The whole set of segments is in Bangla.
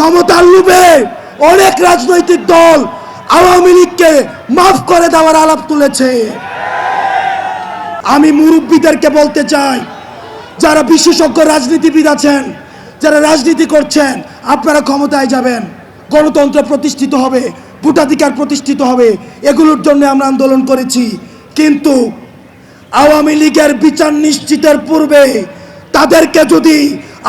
ক্ষমতার লোভে অনেক রাজনৈতিক দল আওয়ামী লীগকে মাফ করে দেওয়ার আলাপ তুলেছে। আমি মুরব্বীদেরকে বলতে চাই, যারা বিশেষজ্ঞ রাজনীতিবিদ আছেন, যারা রাজনীতি করছেন, আপনারা ক্ষমতায় যাবেন। গণতন্ত্র প্রতিষ্ঠিত হবে, ভোটাধিকার প্রতিষ্ঠিত হবে, এগুলোর জন্য আমরা আন্দোলন করেছি। কিন্তু আওয়ামী লীগের বিচার নিশ্চিতের পূর্বে তাদেরকে যদি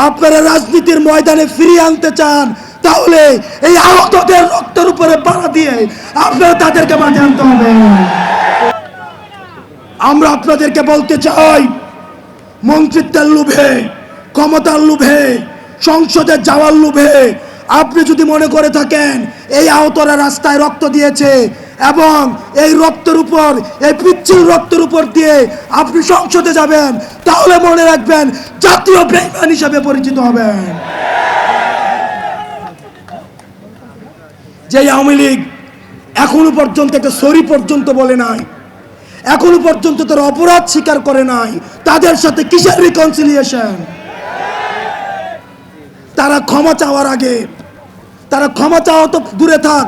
আপনারা রাজনীতির ময়দানে ফিরিয়ে আনতে চান, তাহলে এই আহতদের রক্তের উপরে পাড়া দিয়ে আপনারা তাদেরকে মাঠে আনতে হবে। আমরা আপনাদেরকে বলতে চাই, মন্ত্রিত্বের লোভে, ক্ষমতার লোভে, সংসদে যাওয়ার লোভে, আপনি যদি মনে করে থাকেন, এই আহতরা রাস্তায় রক্ত দিয়েছে এবং এই রক্তের উপর, এই পিচ্ছিল রক্তের উপর দিয়ে আপনি সংসদে যাবেন। তাহলে মনে রাখবেন, জাতীয় বেইমান হিসাবে পরিচিত হবেন। যে আওয়ামী লীগ এখনও পর্যন্ত একটা সরি পর্যন্ত বলে নাই, এখনও পর্যন্ত তারা অপরাধ স্বীকার করে নাই, তাদের সাথে কিসের রিকনসিলিয়েশন তারা ক্ষমা চাওয়ার আগে, তারা ক্ষমা চাওয়া তো দূরে থাক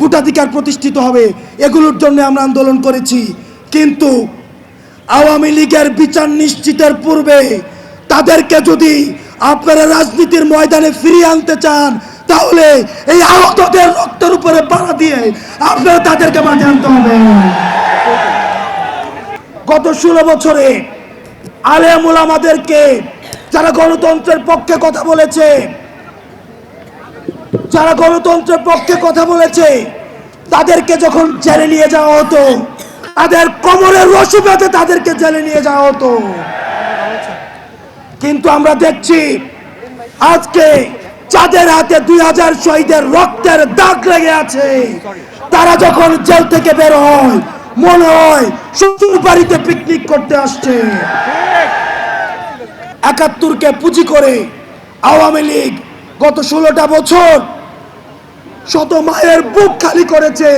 ভোটাধিকার প্রতিষ্ঠিত হবে, এগুলোর জন্য আমরা আন্দোলন করেছি। কিন্তু আওয়ামী লীগের বিচার নিশ্চিতের পূর্বে তাদেরকে যদি আপনারা রাজনীতির ময়দানে ফিরিয়ে আনতে চান, তাহলে এই আহতদের রক্তের উপরে পাড়া দিয়ে আপনারা তাদেরকে মাঠে আনতে হবে। গত ষোলো বছরে আলেমুল আমাদেরকে যারা গণতন্ত্রের পক্ষে কথা বলেছে যারা গণতন্ত্রের পক্ষে কথা বলেছে, তাদেরকে যখন জেলে নিয়ে যাওয়া হতো, তাদের কোমরের রশি বেঁধে তাদেরকে জেলে নিয়ে যাওয়া হতো। কিন্তু আমরা দেখছি, আজকে যাদের হাতে দুই হাজার শহীদের রক্তের দাগ লেগে আছে, তারা যখন জেল থেকে বের হয়, মনে হয় শ্বশুর বাড়িতে পিকনিক করতে আসছে। একাত্তরকে পুঁজি করে আওয়ামী লীগ গত ষোলোটা বছর শত মায়ের বুক খালি করেছে।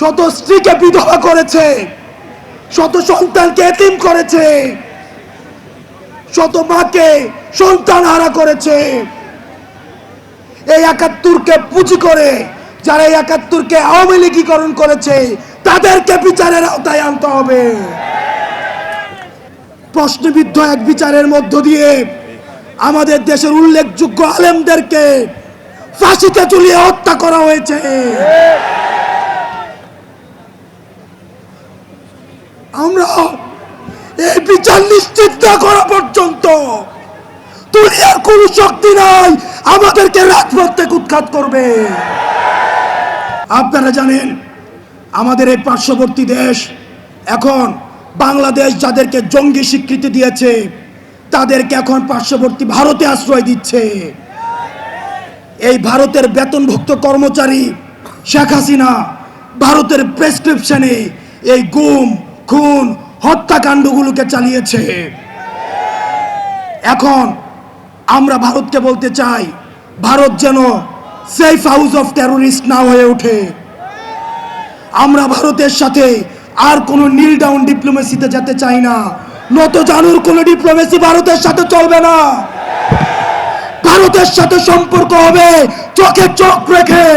শত স্ত্রীকে বিধবা করেছে। শত সন্তানকে এতিম করেছে। শত মাকে সন্তান হারা করেছে। এই একাত্তরকে পুঁজি করে যারা এই একাত্তরকে আওয়ামী লীগীকরণ করেছে, তাদেরকে বিচারের আওতায় আনতে হবে। প্রশ্নবিদ্ধ এক বিচারের মধ্য দিয়ে আমাদের দেশের উল্লেখযোগ্য আলেমদেরকে ফাঁসিতে ঝুলিয়ে হত্যা করা হয়েছে। আমরা এই বিচার নিশ্চিত না করা পর্যন্ত শক্তি নাই, আমাদেরকে রাজপথ থেকে উৎখাত করবে। আপনারা জানেন, আমাদের এই পার্শ্ববর্তী দেশ এখন বাংলাদেশ যাদেরকে জঙ্গি স্বীকৃতি দিয়েছে, তাদেরকে এখন পার্শ্ববর্তী ভারতে আশ্রয় দিচ্ছে। এই ভারতের বেতনভুক্ত কর্মচারী শেখ হাসিনা ভারতের প্রেসক্রিপশনে এই গুম, খুন, হত্যাকাণ্ডগুলোকে চালিয়েছে। এখন আমরা ভারতকে বলতে চাই, ভারত যেন সেফ হাউস অফ টেরোরিস্ট না হয়ে ওঠে। আমরা ভারতের সাথে আর কোনো নীল ডাউন ডিপ্লোমেসিতে যেতে চাই না। নত জানুর কোনো ডিপ্লোমেসি ভারতের সাথে চলবে না। ভারতের সাথে সম্পর্ক হবে, চোখে চোখ রেখে।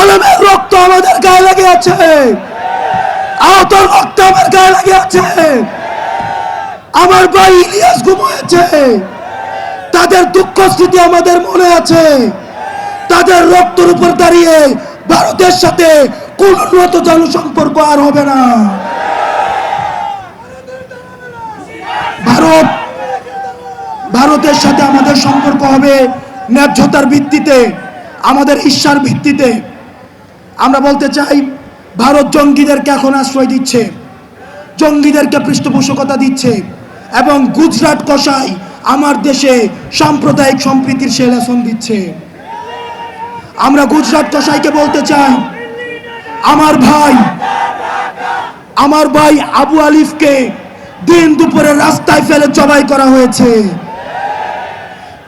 আলমের রক্ত আমাদের গায়ে লেগে আছে। রক্ত আমার গায়ে লেগে আছে। আমার ভাই ইলিয়াস ঘুমিয়েছে তাদের দুঃখ স্মৃতি আমাদের মনে আছে। তাদের রক্তের উপর দাঁড়িয়ে ভারতের সাথে কোন উন্নত জনসম্পর্ক আর হবে না। ভারত ভারতের সাথে আমাদের সম্পর্ক হবে ন্যায্যতার ভিত্তিতে, আমাদের ঈর্ষার ভিত্তিতে। আমরা বলতে চাই, ভারত জঙ্গিদেরকে এখন আশ্রয় দিচ্ছে, জঙ্গিদেরকে পৃষ্ঠপোষকতা দিচ্ছে, এবং গুজরাট কষাই আমার দেশে সাম্প্রদায়িক সম্প্রীতির সে লেসন দিচ্ছে। আমরা গুজরাট কষাইকে বলতে চাই, আমার ভাই আমার ভাই আবু আলিফকে দিন দুপুরে রাস্তায় ফেলে জবাই করা হয়েছে।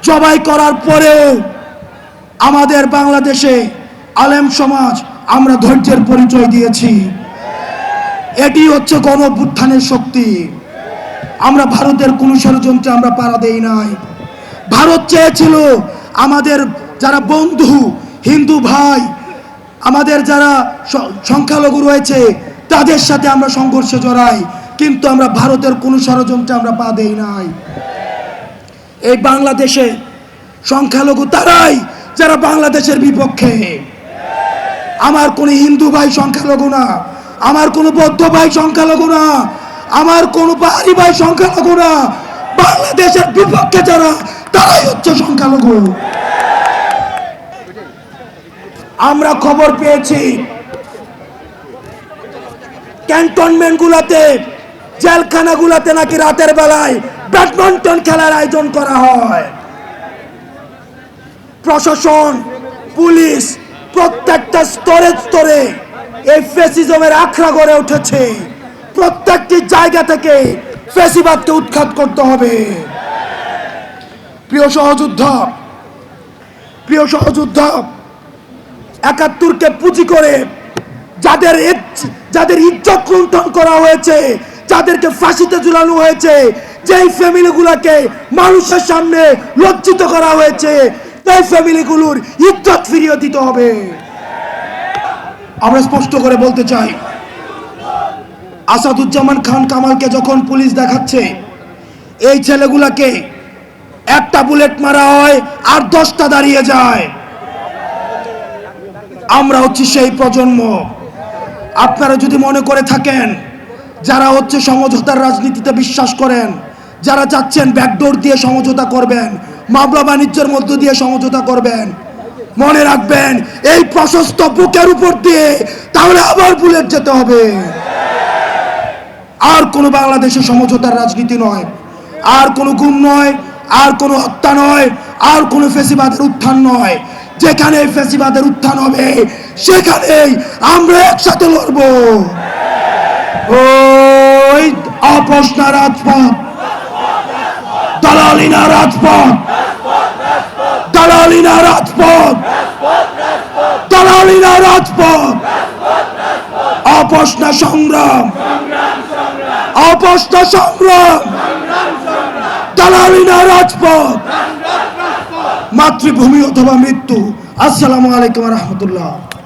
জবাই করার পরেও আমাদের বাংলাদেশে আলেম সমাজ আমরা ধৈর্যের পরিচয় দিয়েছি। এটি হচ্ছে গণ অভ্যুত্থানের শক্তি। আমরা ভারতের কোনো ষড়যন্ত্রে আমরা পাড়া দেই নাই। ভারত চেয়েছিল আমাদের যারা বন্ধু, হিন্দু ভাই, আমাদের যারা সংখ্যালঘু রয়েছে, তাদের সাথে আমরা সংঘর্ষে জড়াই। কিন্তু আমরা ভারতের কোনো ষড়যন্ত্রে আমরা পা দেই নাই। এই বাংলাদেশে সংখ্যালঘু তারাই যারা বাংলাদেশের বিপক্ষে। আমার কোনো হিন্দু ভাই সংখ্যালঘু না, আমার কোনো বৌদ্ধ ভাই সংখ্যালঘু না, আমার কোনো পাহাড়ি ভাই সংখ্যালঘু না, বাংলাদেশের বিপক্ষে যারা, তারাই হচ্ছে সংখ্যালঘু। আমরা খবর পেয়েছি ক্যান্টনমেন্ট গুলাতে জেলখানা গুলাতে নাকি রাতের বেলায় ব্যাডমিন্টন খেলার আয়োজন করা হয়। প্রশাসন, পুলিশ প্রত্যেকটা স্তরে স্তরে এই ফেসিজমের আখড়া গড়ে উঠেছে। প্রত্যেকটি জায়গা থেকে ফেসিবাদকে উৎখাত করতে হবে। প্রিয় সহযোদ্ধা প্রিয় সহযোদ্ধা, একাত্তরকে পুঁজি করে যাদের যাদের ইজ্জত লুণ্ঠন করা হয়েছে যাদেরকে ফাঁসিতে ঝুলানো হয়েছে, যেই ফ্যামিলিগুলোকে মানুষের সামনে লজ্জিত করা হয়েছে, সেই ফ্যামিলিগুলোর ইজ্জত ফিরিয়ে দিতে হবে। আমরা স্পষ্ট করে বলতে চাই, আসাদুজ্জামান খান কামালকে যখন পুলিশ দেখাচ্ছে, এই ছেলেগুলাকে একটা বুলেট মারা হয় আর দশটা দাঁড়িয়ে যায়। আমরা হচ্ছি সেই প্রজন্ম। আপনারা যদি মনে করে থাকেন যারা হচ্ছে সমঝোতার রাজনীতিতে বিশ্বাস করেন, যারা চাচ্ছেন ব্যাকডোর দিয়ে সমঝোতা করবেন, মামলা বাণিজ্যের মধ্য দিয়ে সমঝোতা করবেন, মনে রাখবেন, এই প্রশস্ত বুকের উপর দিয়ে তাহলে আবার বুলেট যেতে হবে। আর কোনো বাংলাদেশে সমঝোতার রাজনীতি নয়, আর কোনো গুম নয়, আর কোনো হত্যা নয়, আর কোনো ফেসিবাদের উত্থান নয়। যেখানে ফেসিবাদের উত্থান হবে, সেখানেই আমরা একসাথে লড়ব। ওই অপসনা রাজপথ। দালালিনা রাজপথ। দালালিনা রাজপথ। দালালিনা রাজপথ। অপসনা সংগ্রাম। অপষ্ট সংগ্রাম। দালালিনা রাজপথ। মাতৃভূমি অথবা মৃত্যু। আসসালামু আলাইকুম রহমতুল্লাহ।